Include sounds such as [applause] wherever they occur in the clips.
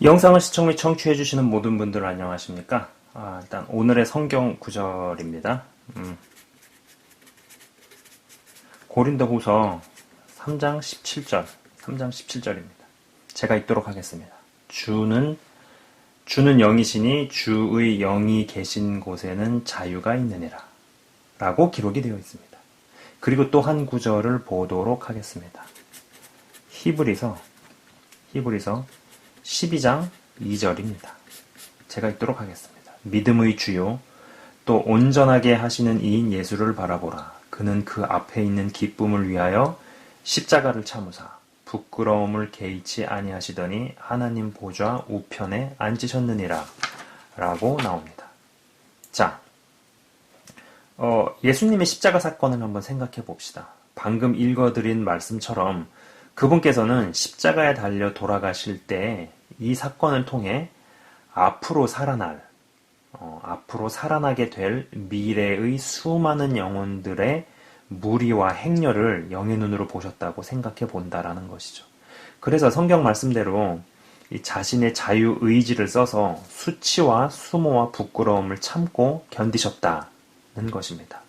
영상을 시청 및 청취해 주시는 모든 분들 안녕하십니까? 아, 일단 오늘의 성경 구절입니다. 음. 고린도후서 3장 17절, 3장 17절입니다. 제가 읽도록 하겠습니다. 주는 주는 영이시니 주의 영이 계신 곳에는 자유가 있느니라. 라고 기록이 되어 있습니다. 그리고 또 한 구절을 보도록 하겠습니다. 히브리서 히브리서 12장 2절입니다. 제가 읽도록 하겠습니다. 믿음의 주요 또 온전하게 하시는 이인 예수를 바라보라. 그는 그 앞에 있는 기쁨을 위하여 십자가를 참으사 부끄러움을 개의치 아니하시더니 하나님 보좌 우편에 앉으셨느니라 라고 나옵니다. 자, 어, 예수님의 십자가 사건을 한번 생각해 봅시다. 방금 읽어드린 말씀처럼 그분께서는 십자가에 달려 돌아가실 때 이 사건을 통해 앞으로 살아날, 어, 앞으로 살아나게 될 미래의 수많은 영혼들의 무리와 행렬을 영의 눈으로 보셨다고 생각해 본다라는 것이죠. 그래서 성경 말씀대로 자신의 자유 의지를 써서 수치와 수모와 부끄러움을 참고 견디셨다는 것입니다.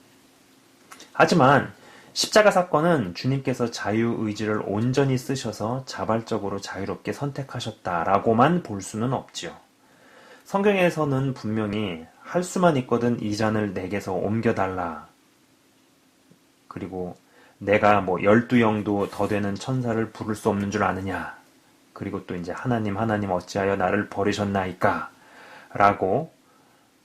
하지만 십자가 사건은 주님께서 자유의지를 온전히 쓰셔서 자발적으로 자유롭게 선택하셨다라고만 볼 수는 없지요. 성경에서는 분명히 할 수만 있거든 이 잔을 내게서 옮겨달라. 그리고 내가 뭐 열두 영도 더 되는 천사를 부를 수 없는 줄 아느냐. 그리고 또 이제 하나님 하나님 어찌하여 나를 버리셨나이까. 라고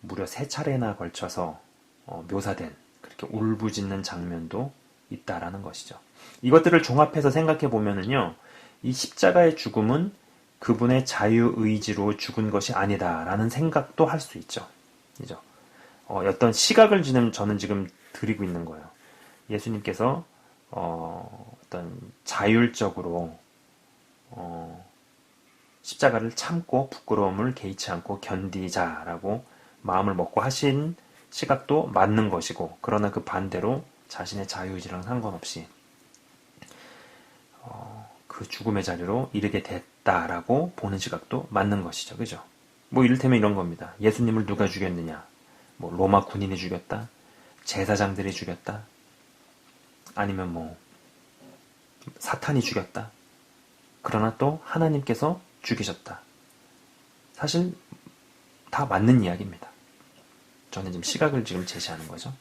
무려 세 차례나 걸쳐서 어, 묘사된 그렇게 울부짖는 장면도 있다라는 것이죠. 이것들을 종합해서 생각해 보면은요, 이 십자가의 죽음은 그분의 자유 의지로 죽은 것이 아니다라는 생각도 할 수 있죠. 그죠? 어, 어떤 시각을 지금 저는 지금 드리고 있는 거예요. 예수님께서 어, 떤 자율적으로 어, 십자가를 참고 부끄러움을 개의치 않고 견디자라고 마음을 먹고 하신 시각도 맞는 것이고 그러나 그 반대로 자신의 자유의지랑 상관없이 어, 그 죽음의 자리로 이르게 됐다라고 보는 시각도 맞는 것이죠. 그죠? 뭐 이를테면 이런 겁니다. 예수님을 누가 죽였느냐? 뭐 로마 군인이 죽였다? 제사장들이 죽였다? 아니면 뭐 사탄이 죽였다? 그러나 또 하나님께서 죽이셨다. 사실 다 맞는 이야기입니다. 저는 지금 시각을 지금 제시하는 거죠.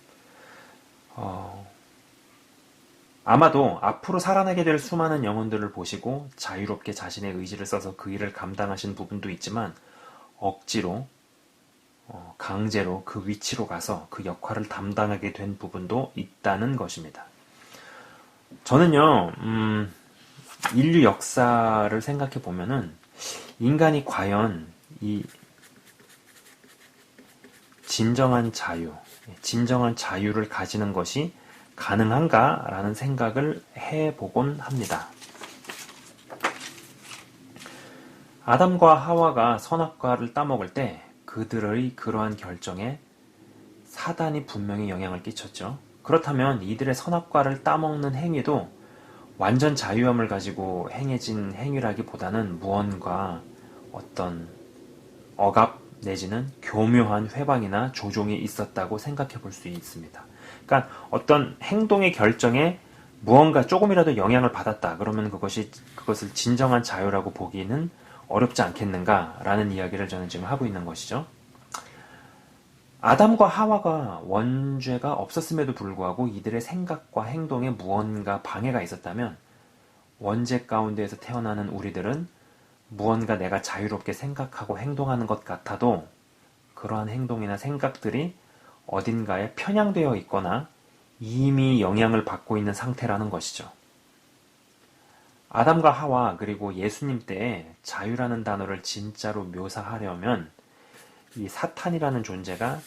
어, 아마도 앞으로 살아나게 될 수많은 영혼들을 보시고 자유롭게 자신의 의지를 써서 그 일을 감당하신 부분도 있지만 억지로 어, 강제로 그 위치로 가서 그 역할을 담당하게 된 부분도 있다는 것입니다. 저는요, 음, 인류 역사를 생각해 보면은 인간이 과연 이 진정한 자유, 진정한 자유를 가지는 것이 가능한가라는 생각을 해보곤 합니다. 아담과 하와가 선악과를 따먹을 때 그들의 그러한 결정에 사단이 분명히 영향을 끼쳤죠. 그렇다면 이들의 선악과를 따먹는 행위도 완전 자유함을 가지고 행해진 행위라기보다는 무언가 어떤 억압 내지는 교묘한 회방이나 조종이 있었다고 생각해 볼 수 있습니다. 그러니까 어떤 행동의 결정에 무언가 조금이라도 영향을 받았다. 그러면 그것이 그것을 진정한 자유라고 보기는 어렵지 않겠는가라는 이야기를 저는 지금 하고 있는 것이죠. 아담과 하와가 원죄가 없었음에도 불구하고 이들의 생각과 행동에 무언가 방해가 있었다면 원죄 가운데에서 태어나는 우리들은 무언가 내가 자유롭게 생각하고 행동하는 것 같아도 그러한 행동이나 생각들이 어딘가에 편향되어 있거나 이미 영향을 받고 있는 상태라는 것이죠. 아담과 하와 그리고 예수님 때에 자유라는 단어를 진짜로 묘사하려면 이 사탄이라는 존재가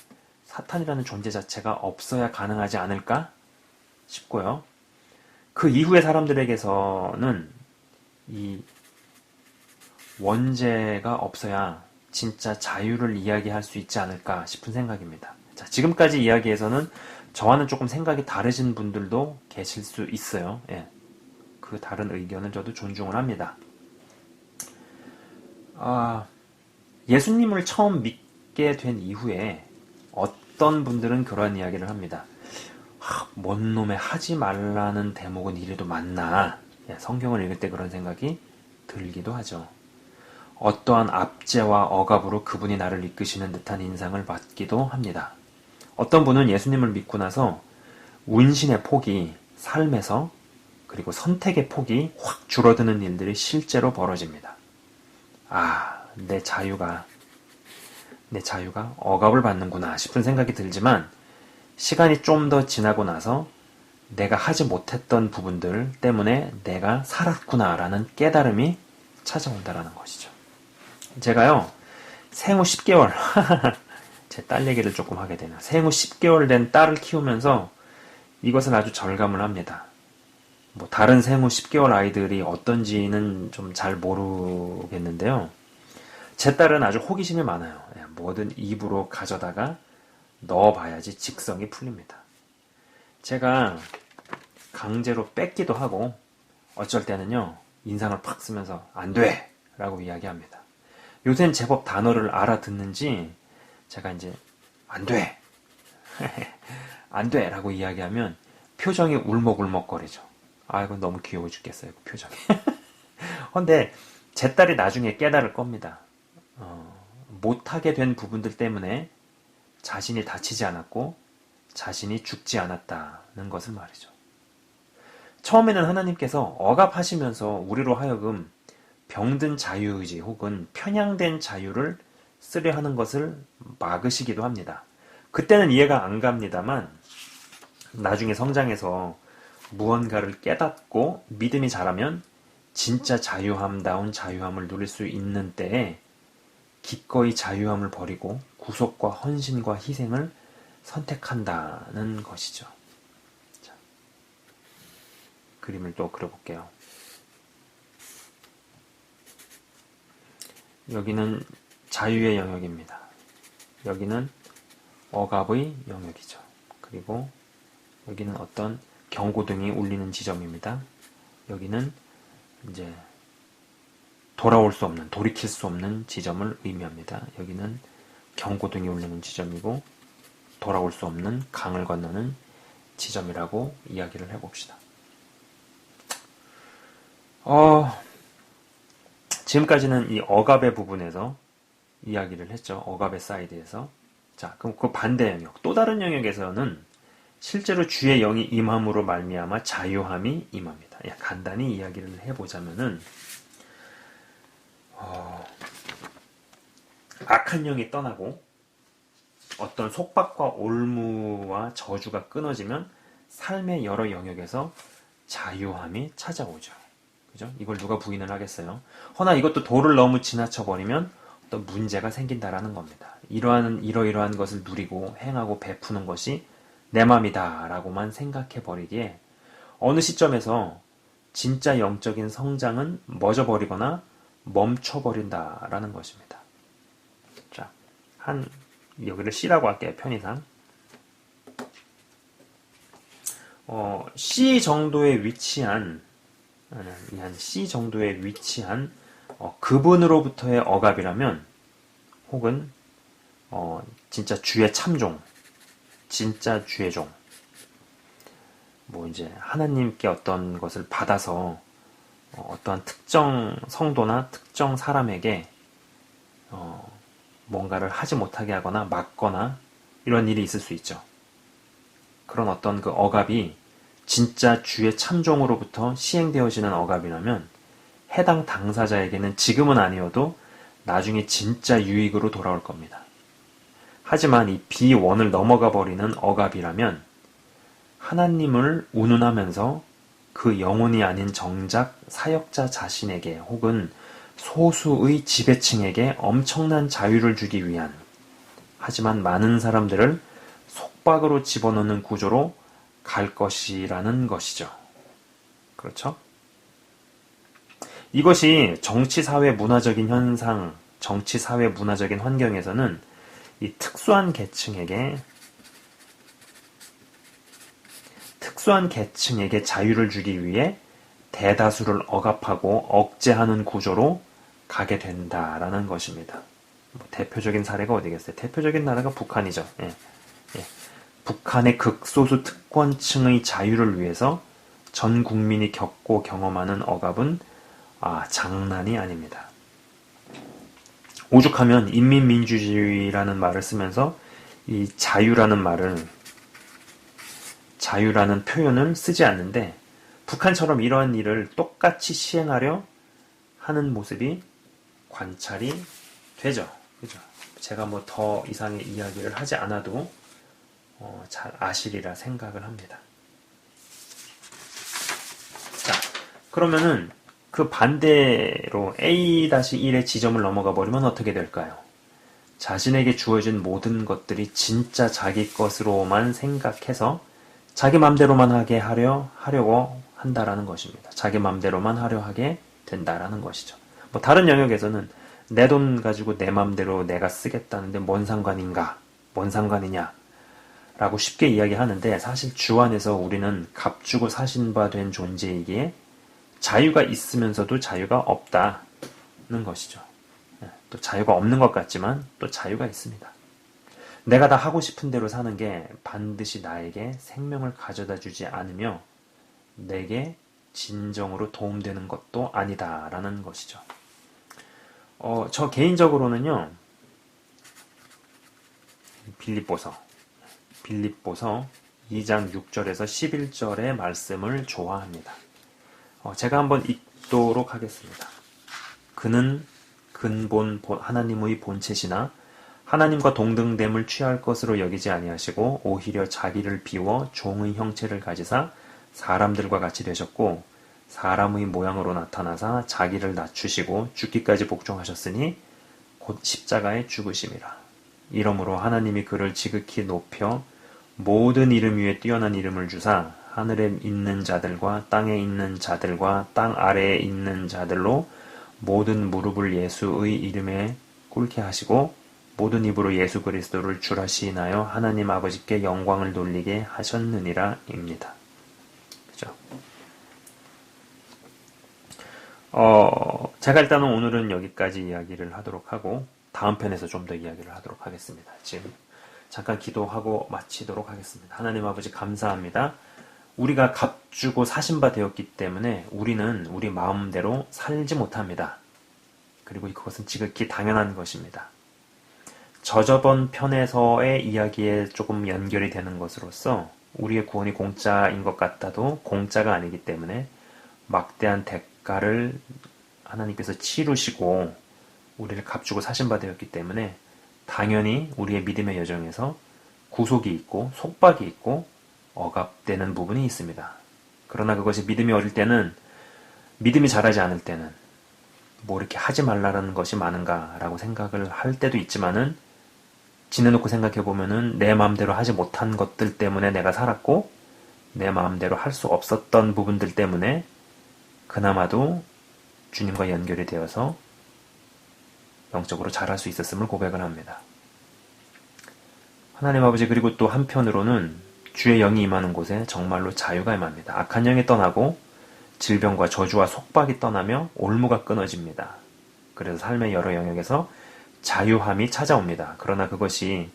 사탄이라는 존재 자체가 없어야 가능하지 않을까 싶고요. 그 이후의 사람들에게서는 이 원죄가 없어야 진짜 자유를 이야기할 수 있지 않을까 싶은 생각입니다. 자, 지금까지 이야기에서는 저와는 조금 생각이 다르신 분들도 계실 수 있어요. 예. 그 다른 의견을 저도 존중을 합니다. 아, 예수님을 처음 믿게 된 이후에 어떤 분들은 그러한 이야기를 합니다. 아, 뭔 놈의 하지 말라는 대목은 이래도 맞나? 예, 성경을 읽을 때 그런 생각이 들기도 하죠. 어떠한 압제와 억압으로 그분이 나를 이끄시는 듯한 인상을 받기도 합니다. 어떤 분은 예수님을 믿고 나서 운신의 폭이 삶에서 그리고 선택의 폭이 확 줄어드는 일들이 실제로 벌어집니다. 아, 내 자유가, 내 자유가 억압을 받는구나 싶은 생각이 들지만 시간이 좀 더 지나고 나서 내가 하지 못했던 부분들 때문에 내가 살았구나라는 깨달음이 찾아온다라는 것이죠. 제가요, 생후 10개월, [laughs] 제 딸 얘기를 조금 하게 되네요. 생후 10개월 된 딸을 키우면서 이것을 아주 절감을 합니다. 뭐 다른 생후 10개월 아이들이 어떤지는 좀 잘 모르겠는데요. 제 딸은 아주 호기심이 많아요. 예, 뭐든 입으로 가져다가 넣어봐야지 직성이 풀립니다. 제가 강제로 뺏기도 하고 어쩔 때는요 인상을 팍 쓰면서 안 돼! 라고 이야기합니다. 요새는 제법 단어를 알아듣는지 제가 이제 안 돼! [laughs] 안 돼! 라고 이야기하면 표정이 울먹울먹거리죠. 아, 이건 너무 귀여워 죽겠어요, 그 표정이. [laughs] 근데 제 딸이 나중에 깨달을 겁니다. 어, 못하게 된 부분들 때문에 자신이 다치지 않았고 자신이 죽지 않았다는 것을 말이죠. 처음에는 하나님께서 억압하시면서 우리로 하여금 병든 자유의지 혹은 편향된 자유를 쓰려 하는 것을 막으시기도 합니다. 그때는 이해가 안 갑니다만 나중에 성장해서 무언가를 깨닫고 믿음이 자라면 진짜 자유함다운 자유함을 누릴 수 있는 때에 기꺼이 자유함을 버리고 구속과 헌신과 희생을 선택한다는 것이죠. 자, 그림을 또 그려볼게요. 여기는 자유의 영역입니다. 여기는 억압의 영역이죠. 그리고 여기는 어떤 경고등이 울리는 지점입니다. 여기는 이제 돌아올 수 없는, 돌이킬 수 없는 지점을 의미합니다. 여기는 경고등이 울리는 지점이고 돌아올 수 없는 강을 건너는 지점이라고 이야기를 해봅시다. 어, 지금까지는 이 억압의 부분에서 이야기를 했죠. 억압의 사이드에서. 자, 그럼 그 반대 영역, 또 다른 영역에서는 실제로 주의 영이 임함으로 말미암아 자유함이 임합니다. 야, 간단히 이야기를 해보자면은 어, 악한 영이 떠나고 어떤 속박과 올무와 저주가 끊어지면 삶의 여러 영역에서 자유함이 찾아오죠. 그죠? 이걸 누가 부인을 하겠어요? 허나 이것도 도를 너무 지나쳐 버리면 어떤 문제가 생긴다라는 겁니다. 이러한 이러이러한 것을 누리고 행하고 베푸는 것이 내 맘이다라고만 생각해 버리기에 어느 시점에서 진짜 영적인 성장은 멎어 버리거나 멈춰 버린다라는 것입니다. 자, 한 여기를 C라고 할게요. 편의상. 어, C 정도에 위치한 한 C 정도에 위치한 어, 그분으로부터의 억압이라면 혹은 어, 진짜 주의 참종, 진짜 주의 종, 뭐 이제 하나님께 어떤 것을 받아서 어, 떠한 특정 성도나 특정 사람에게 어, 뭔가를 하지 못하게 하거나 막거나 이런 일이 있을 수 있죠. 그런 어떤 그 억압이 진짜 주의 참종으로부터 시행되어지는 억압이라면 해당 당사자에게는 지금은 아니어도 나중에 진짜 유익으로 돌아올 겁니다. 하지만 이 비원을 넘어가 버리는 억압이라면 하나님을 운운하면서 그 영혼이 아닌 정작 사역자 자신에게 혹은 소수의 지배층에게 엄청난 자유를 주기 위한 하지만 많은 사람들을 속박으로 집어넣는 구조로 갈 것이라는 것이죠. 그렇죠? 이것이 정치, 사회, 문화적인 현상, 정치, 사회, 문화적인 환경에서는 이 특수한 계층에게 특수한 계층에게 자유를 주기 위해 대다수를 억압하고 억제하는 구조로 가게 된다라는 것입니다. 뭐 대표적인 사례가 어디겠어요? 대표적인 나라가 북한이죠. 예. 예. 북한의 극소수 특권층의 자유를 위해서 전 국민이 겪고 경험하는 억압은 아, 장난이 아닙니다. 오죽하면 인민민주주의라는 말을 쓰면서 이 자유라는 말을 자유라는 표현을 쓰지 않는데 북한처럼 이러한 일을 똑같이 시행하려 하는 모습이 관찰이 되죠. 그죠? 제가 뭐 더 이상의 이야기를 하지 않아도 어, 잘 아시리라 생각을 합니다. 자, 그러면은 그 반대로 A-1의 지점을 넘어가 버리면 어떻게 될까요? 자신에게 주어진 모든 것들이 진짜 자기 것으로만 생각해서 자기 맘대로만 하게 하려 하려고 한다라는 것입니다. 자기 맘대로만 하려 하게 된다라는 것이죠. 뭐 다른 영역에서는 내 돈 가지고 내 맘대로 내가 쓰겠다는데 뭔 상관인가? 뭔 상관이냐? 라고 쉽게 이야기하는데 사실 주 안에서 우리는 값주고 사신 바 된 존재이기에 자유가 있으면서도 자유가 없다는 것이죠. 예, 또 자유가 없는 것 같지만 또 자유가 있습니다. 내가 다 하고 싶은 대로 사는 게 반드시 나에게 생명을 가져다 주지 않으며 내게 진정으로 도움되는 것도 아니다라는 것이죠. 어, 저 개인적으로는요, 빌립보서, 빌립보서 2장 6절에서 11절의 말씀을 좋아합니다. 어, 제가 한번 읽도록 하겠습니다. 그는 근본 하나님의 본체시나 하나님과 동등됨을 취할 것으로 여기지 아니하시고 오히려 자기를 비워 종의 형체를 가지사 사람들과 같이 되셨고 사람의 모양으로 나타나사 자기를 낮추시고 죽기까지 복종하셨으니 곧 십자가에 죽으심이라. 이러므로 하나님이 그를 지극히 높여 모든 이름 위에 뛰어난 이름을 주사 하늘에 있는 자들과 땅에 있는 자들과 땅 아래에 있는 자들로 모든 무릎을 예수의 이름에 꿇게 하시고 모든 입으로 예수 그리스도를 주라시나요 하나님 아버지께 영광을 돌리게 하셨느니라입니다. 그죠? 어, 제가 일단은 오늘은 여기까지 이야기를 하도록 하고 다음 편에서 좀 더 이야기를 하도록 하겠습니다. 지금 잠깐 기도하고 마치도록 하겠습니다. 하나님 아버지 감사합니다. 우리가 값주고 사신바 되었기 때문에 우리는 우리 마음대로 살지 못합니다. 그리고 그것은 지극히 당연한 것입니다. 저저번 편에서의 이야기에 조금 연결이 되는 것으로서 우리의 구원이 공짜인 것 같아도 공짜가 아니기 때문에 막대한 대가를 하나님께서 치르시고 우리를 값주고 사신바 되었기 때문에 당연히 우리의 믿음의 여정에서 구속이 있고 속박이 있고 억압되는 부분이 있습니다. 그러나 그것이 믿음이 어릴 때는 믿음이 자라지 않을 때는 뭐 이렇게 하지 말라는 것이 많은가라고 생각을 할 때도 있지만은 지내놓고 생각해 보면은 내 마음대로 하지 못한 것들 때문에 내가 살았고 내 마음대로 할 수 없었던 부분들 때문에 그나마도 주님과 연결이 되어서 영적으로 잘할 수 있었음을 고백을 합니다. 하나님 아버지 그리고 또 한편으로는 주의 영이 임하는 곳에 정말로 자유가 임합니다. 악한 영이 떠나고 질병과 저주와 속박이 떠나며 올무가 끊어집니다. 그래서 삶의 여러 영역에서 자유함이 찾아옵니다. 그러나 그것이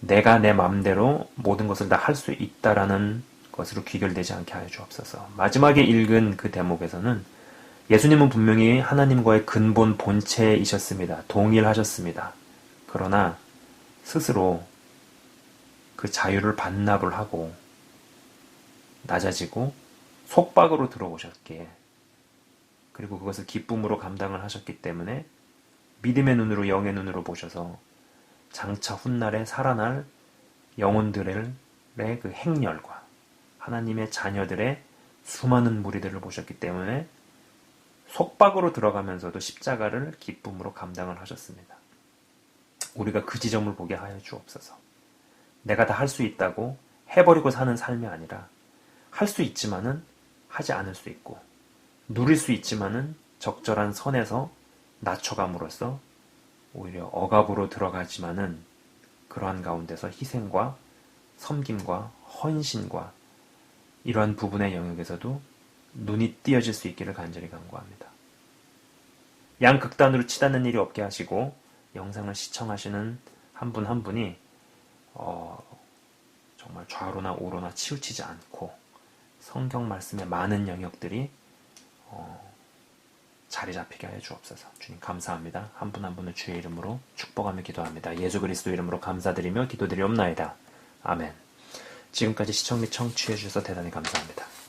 내가 내 마음대로 모든 것을 다 할 수 있다라는 것으로 귀결되지 않게 하여 주옵소서. 마지막에 읽은 그 대목에서는 예수님은 분명히 하나님과의 근본 본체이셨습니다. 동일하셨습니다. 그러나 스스로 그 자유를 반납을 하고 낮아지고 속박으로 들어오셨기에 그리고 그것을 기쁨으로 감당을 하셨기 때문에 믿음의 눈으로 영의 눈으로 보셔서 장차 훗날에 살아날 영혼들의 그 행렬과 하나님의 자녀들의 수많은 무리들을 보셨기 때문에 속박으로 들어가면서도 십자가를 기쁨으로 감당을 하셨습니다. 우리가 그 지점을 보게 하여 주옵소서. 내가 다 할 수 있다고 해버리고 사는 삶이 아니라 할 수 있지만은 하지 않을 수 있고 누릴 수 있지만은 적절한 선에서 낮춰감으로써 오히려 억압으로 들어가지만은 그러한 가운데서 희생과 섬김과 헌신과 이러한 부분의 영역에서도 눈이 띄어질 수 있기를 간절히 간구합니다. 양극단으로 치닫는 일이 없게 하시고 영상을 시청하시는 한분한 분이 어, 정말 좌로나 우로나 치우치지 않고 성경 말씀의 많은 영역들이 어, 자리 잡히게 하여 주옵소서. 주님 감사합니다. 한분한 분을 주의 이름으로 축복하며 기도합니다. 예수 그리스도 이름으로 감사드리며 기도드리옵나이다. 아멘. 지금까지 시청 및 청취해 주셔서 대단히 감사합니다.